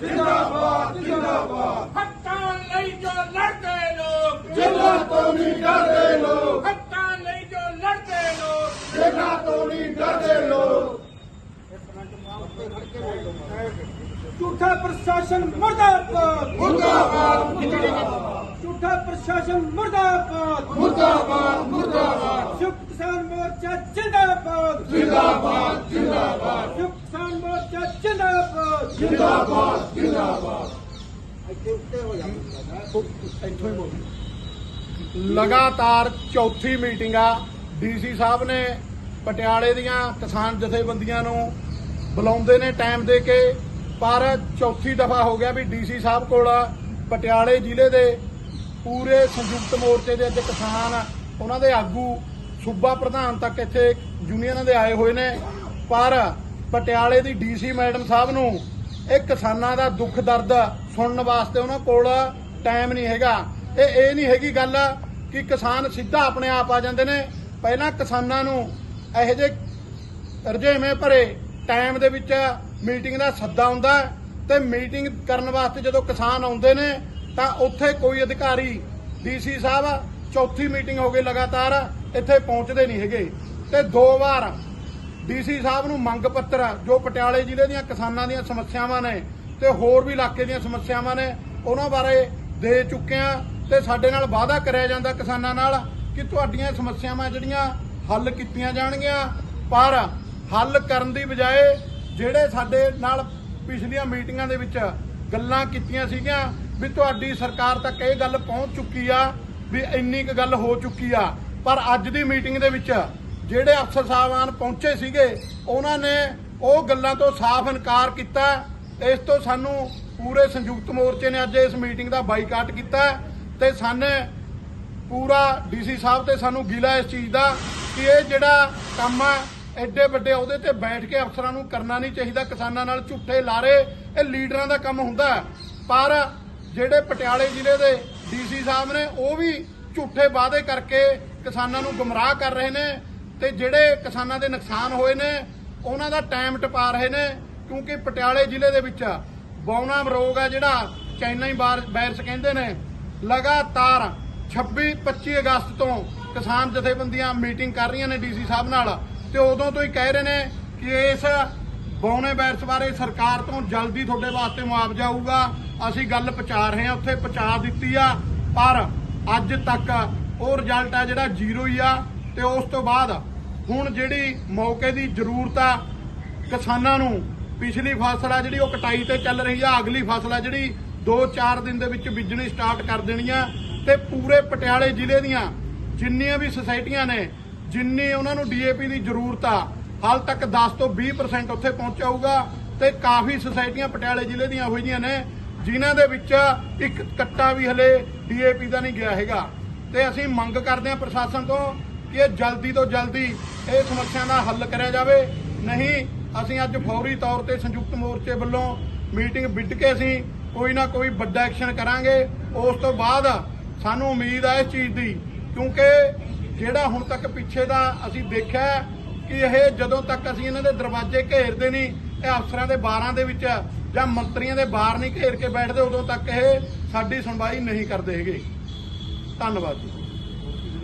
ਜਿੰਦਾਬਾਦ ਹੱਕਾਂ ਲਈ ਜੋ ਲੜਦੇ ਲੋਕ। ਜਿੰਨਾ ਤੋਂ ਨਹੀਂ ਡਰਦੇ ਲੋਕ। ਹੱਕਾਂ ਲਈ ਜੋ ਲੜਦੇ ਲੋਕ। ਜਿੰਨਾ ਤੋਂ ਨਹੀਂ ਡਰਦੇ ਲੋਕ। ਝੂਠਾ ਪ੍ਰਸ਼ਾਸਨ ਮੁਰਦਾਬਾਦ। ਮੁਰਦਾਬਾਦ। ਝੂਠਾ ਪ੍ਰਸ਼ਾਸਨ ਮੁਰਦਾਬਾਦ। ਮੁਰਦਾਬਾਦ ਮੁਰਦਾਬਾਦ। ਸੰਯੁਕਤ ਕਿਸਾਨ ਮੋਰਚਾ ਜਿੰਦਾਬਾਦ। ਜਿੰਦਾਬਾਦ ਜਿੰਦਾਬਾਦ। ਸੰਯੁਕਤ ਕਿਸਾਨ ਮੋਰਚਾ ਜਿੰਦਾਬਾਦ। ਜਿੰਦਾਬਾਦ ਜਿੰਦਾਬਾਦ। ਲਗਾਤਾਰ ਚੌਥੀ ਮੀਟਿੰਗ ਆ ਡੀਸੀ ਸਾਹਿਬ ਨੇ ਪਟਿਆਲੇ ਦੀਆਂ ਕਿਸਾਨ ਜਥੇਬੰਦੀਆਂ ਨੂੰ ਬੁਲਾਉਂਦੇ ਨੇ ਟਾਈਮ ਦੇ ਕੇ ਪਰ ਚੌਥੀ ਦਫਾ ਹੋ ਗਿਆ ਵੀ ਡੀਸੀ ਸਾਹਿਬ ਕੋਲ ਪਟਿਆਲੇ ਜ਼ਿਲ੍ਹੇ ਦੇ ਪੂਰੇ ਸੰਯੁਕਤ ਮੋਰਚੇ ਦੇ ਅੱਜ ਕਿਸਾਨ ਉਹਨਾਂ ਦੇ ਆਗੂ ਸੂਬਾ ਪ੍ਰਧਾਨ ਤੱਕ ਇੱਥੇ ਯੂਨੀਅਨਾਂ ਦੇ ਆਏ ਹੋਏ ਨੇ ਪਰ ਪਟਿਆਲੇ ਦੀ ਡੀਸੀ ਮੈਡਮ ਸਾਹਿਬ ਨੂੰ ਇਹ ਕਿਸਾਨਾਂ ਦਾ ਦੁੱਖ ਦਰਦ ਸੁਣਨ ਵਾਸਤੇ ਉਹਨਾਂ ਕੋਲ ਟਾਈਮ ਨਹੀਂ ਹੈਗਾ। ਇਹ ਇਹ ਨਹੀਂ ਹੈਗੀ ਗੱਲ ਕਿ ਕਿਸਾਨ ਸਿੱਧਾ ਆਪਣੇ ਆਪ ਆ ਜਾਂਦੇ ਨੇ। ਪਹਿਲਾਂ ਕਿਸਾਨਾਂ ਨੂੰ ਇਹੋ ਜਿਹੇ ਰਜੇਵੇਂ ਭਰੇ ਟਾਈਮ ਦੇ ਵਿੱਚ ਮੀਟਿੰਗ ਦਾ ਸੱਦਾ ਹੁੰਦਾ ਹੈ ਤੇ ਮੀਟਿੰਗ ਕਰਨ ਵਾਸਤੇ ਜਦੋਂ ਕਿਸਾਨ ਆਉਂਦੇ ਨੇ, ਤਾਂ ਉੱਥੇ ਕੋਈ ਅਧਿਕਾਰੀ ਡੀਸੀ ਸਾਹਿਬ, ਚੌਥੀ ਮੀਟਿੰਗ ਹੋ ਗਈ ਲਗਾਤਾਰ, ਇੱਥੇ ਪਹੁੰਚਦੇ ਨਹੀਂ ਹੈਗੇ। ਤੇ ਦੋ ਵਾਰ ਡੀਸੀ ਸਾਹਿਬ ਨੂੰ ਮੰਗ ਪੱਤਰ ਜੋ ਪਟਿਆਲੇ ਜ਼ਿਲ੍ਹੇ ਦੀਆਂ ਕਿਸਾਨਾਂ ਦੀਆਂ ਸਮੱਸਿਆਵਾਂ ਨੇ ਤੇ ਹੋਰ ਵੀ ਇਲਾਕੇ ਦੀਆਂ ਸਮੱਸਿਆਵਾਂ ਨੇ, ਉਹਨਾਂ ਬਾਰੇ ਦੇ ਚੁੱਕੇ ਆ ਤੇ ਸਾਡੇ ਨਾਲ ਵਾਅਦਾ ਕਰਿਆ ਜਾਂਦਾ ਕਿਸਾਨਾਂ ਨਾਲ ਕਿ ਤੁਹਾਡੀਆਂ ਸਮੱਸਿਆਵਾਂ ਜਿਹੜੀਆਂ ਹੱਲ ਕੀਤੀਆਂ ਜਾਣਗੀਆਂ, ਪਰ ਹੱਲ ਕਰਨ ਦੀ ਬਜਾਏ ਜਿਹੜੇ ਸਾਡੇ ਨਾਲ ਪਿਛਲੀਆਂ ਮੀਟਿੰਗਾਂ ਦੇ ਵਿੱਚ ਗੱਲਾਂ ਕੀਤੀਆਂ ਸੀਗੀਆਂ ਵੀ ਤੁਹਾਡੀ ਸਰਕਾਰ ਤੱਕ ਇਹ ਗੱਲ ਪਹੁੰਚ ਚੁੱਕੀ ਆ ਵੀ ਇੰਨੀ ਕੁ ਗੱਲ ਹੋ ਚੁੱਕੀ ਆ, ਪਰ ਅੱਜ ਦੀ ਮੀਟਿੰਗ ਦੇ ਵਿੱਚ ਜਿਹੜੇ ਅਫਸਰ ਸਾਹਿਬਾਨ ਪਹੁੰਚੇ ਸੀਗੇ, ਉਹਨਾਂ ਨੇ ਉਹ ਗੱਲਾਂ ਤੋਂ ਸਾਫ਼ ਇਨਕਾਰ ਕੀਤਾ। ਇਸ ਤੋਂ ਸਾਨੂੰ ਪੂਰੇ ਸੰਯੁਕਤ ਮੋਰਚੇ ਨੇ ਅੱਜ ਇਸ ਮੀਟਿੰਗ ਦਾ ਬਾਈਕਾਟ ਕੀਤਾ ਤੇ ਸਾਨੇ ਪੂਰਾ ਡੀਸੀ ਸਾਹਿਬ ਤੇ ਸਾਨੂੰ ਗਿਲਾ ਇਸ ਚੀਜ਼ ਦਾ ਕਿ ਇਹ ਜਿਹੜਾ ਕੰਮ ਹੈ ਐਡੇ ਵੱਡੇ ਉਹਦੇ ਤੇ ਬੈਠ ਕੇ ਅਫਸਰਾਂ ਨੂੰ ਕਰਨਾ ਨਹੀਂ ਚਾਹੀਦਾ, ਕਿਸਾਨਾਂ ਨਾਲ ਝੂਠੇ ਲਾਰੇ, ਇਹ ਲੀਡਰਾਂ ਦਾ ਕੰਮ ਹੁੰਦਾ। ਪਰ ਜਿਹੜੇ ਪਟਿਆਲੇ ਜ਼ਿਲ੍ਹੇ ਦੇ ਡੀਸੀ ਸਾਹਿਬ ਨੇ, ਉਹ ਵੀ ਝੂਠੇ ਵਾਅਦੇ ਕਰਕੇ ਕਿਸਾਨਾਂ ਨੂੰ ਗੁੰਮਰਾਹ ਕਰ ਰਹੇ ਨੇ। ਤੇ ਜਿਹੜੇ ਕਿਸਾਨਾਂ ਦੇ ਨੁਕਸਾਨ ਹੋਏ ਨੇ, ਉਹਨਾਂ ਦਾ ਟਾਈਮ ਟਪਾ ਰਹੇ ਨੇ, ਕਿਉਂਕਿ ਪਟਿਆਲੇ ਜ਼ਿਲ੍ਹੇ ਦੇ ਵਿੱਚ ਬੌਨਾ ਰੋਗ ਹੈ ਜਿਹੜਾ ਚਾਈਨਾ ਵਾਇਰਸ ਕਹਿੰਦੇ ਨੇ। ਲਗਾਤਾਰ 26 25 ਅਗਸਤ ਤੋਂ ਕਿਸਾਨ ਜਥੇਬੰਦੀਆਂ ਮੀਟਿੰਗ ਕਰ ਰਹੀਆਂ ਨੇ ਡੀਸੀ ਸਾਹਿਬ ਨਾਲ, ਤੇ ਉਦੋਂ ਤੋਂ ਹੀ ਕਹਿ ਰਹੇ ਨੇ ਕਿ ਇਸ ਬੌਨੇ ਵਾਇਰਸ ਬਾਰੇ ਸਰਕਾਰ ਤੋਂ ਜਲਦੀ ਤੁਹਾਡੇ ਵਾਸਤੇ ਮੁਆਵਜ਼ਾ ਆਊਗਾ। ਅਸੀਂ ਗੱਲ ਪਹੁੰਚਾ ਰਹੇ ਹਾਂ, ਉੱਥੇ ਪਹੁੰਚਾ ਦਿੱਤੀ ਆ, ਪਰ ਅੱਜ ਤੱਕ ਉਹ ਰਿਜ਼ਲਟ ਆ ਜਿਹੜਾ ਜ਼ੀਰੋ ਹੀ ਆ। ਤੇ ਉਸ ਤੋਂ ਬਾਅਦ ਹੁਣ ਜਿਹੜੀ ਮੌਕੇ ਦੀ ਜ਼ਰੂਰਤ ਆ ਕਿਸਾਨਾਂ ਨੂੰ, ਪਿਛਲੀ ਫਸਲ ਆ ਜਿਹੜੀ ਉਹ ਕਟਾਈ ਤੇ ਚੱਲ ਰਹੀ ਆ, ਅਗਲੀ ਫਸਲ ਆ ਜਿਹੜੀ 2-4 ਦਿਨ ਦੇ ਵਿੱਚ ਬੀਜਣੀ ਸਟਾਰਟ ਕਰ ਦੇਣੀ ਆ ਤੇ ਪੂਰੇ ਪਟਿਆਲੇ ਜ਼ਿਲ੍ਹੇ ਦੀਆਂ ਜਿੰਨੀਆਂ ਵੀ ਸੁਸਾਇਟੀਆਂ ਨੇ, ਜਿੰਨੀ ਉਹਨਾਂ ਨੂੰ ਡੀਏਪੀ ਦੀ ਜ਼ਰੂਰਤ ਆ, ਹਾਲ ਤੱਕ 10 ਤੋਂ 20% ਉੱਥੇ ਪਹੁੰਚਾਊਗਾ ਤੇ ਕਾਫੀ ਸੁਸਾਇਟੀਆਂ ਪਟਿਆਲੇ ਜ਼ਿਲ੍ਹੇ ਦੀਆਂ ਹੋਈਆਂ ਨੇ, ਜਿਨ੍ਹਾਂ ਦੇ ਵਿੱਚ ਇੱਕ ਕੱਟਾ ਵੀ ਹਲੇ ਡੀਏਪੀ ਦਾ ਨਹੀਂ ਗਿਆ ਹੈਗਾ। ਤੇ ਅਸੀਂ ਮੰਗ ਕਰਦੇ ਹਾਂ ਪ੍ਰਸ਼ਾਸਨ ਤੋਂ ਕਿ ਇਹ ਜਲਦੀ ਤੋਂ ਜਲਦੀ ਇਹ ਸਮੱਸਿਆ ਦਾ ਹੱਲ ਕਰਿਆ ਜਾਵੇ। ਨਹੀਂ, ਅਸੀਂ ਅੱਜ ਫੌਰੀ ਤੌਰ ਤੇ ਸੰਯੁਕਤ ਮੋਰਚੇ ਵੱਲੋਂ ਮੀਟਿੰਗ ਵਿੱਢ ਕੇ ਅਸੀਂ ਕੋਈ ਨਾ ਕੋਈ ਵੱਡਾ ਐਕਸ਼ਨ ਕਰਾਂਗੇ। ਉਸ ਤੋਂ ਬਾਅਦ ਸਾਨੂੰ ਉਮੀਦ ਹੈ ਇਸ ਚੀਜ਼ ਦੀ, ਕਿਉਂਕਿ ਜਿਹੜਾ ਹੁਣ ਤੱਕ ਪਿੱਛੇ ਦਾ ਅਸੀਂ ਦੇਖਿਆ ਕਿ ਇਹ ਜਦੋਂ ਤੱਕ ਅਸੀਂ ਇਹਨਾਂ ਦੇ ਦਰਵਾਜ਼ੇ ਘੇਰਦੇ ਨਹੀਂ, ਇਹ ਅਫਸਰਾਂ ਦੇ ਬਾਰਾਂ ਦੇ ਵਿੱਚ ਜਾਂ ਮੰਤਰੀਆਂ ਦੇ ਬਾਹਰ ਨਹੀਂ ਘੇਰ ਕੇ ਬੈਠਦੇ, ਉਦੋਂ ਤੱਕ ਇਹ ਸਾਡੀ ਸੁਣਵਾਈ ਨਹੀਂ ਕਰਦੇ ਹੈਗੇ। ਧੰਨਵਾਦ ਜੀ।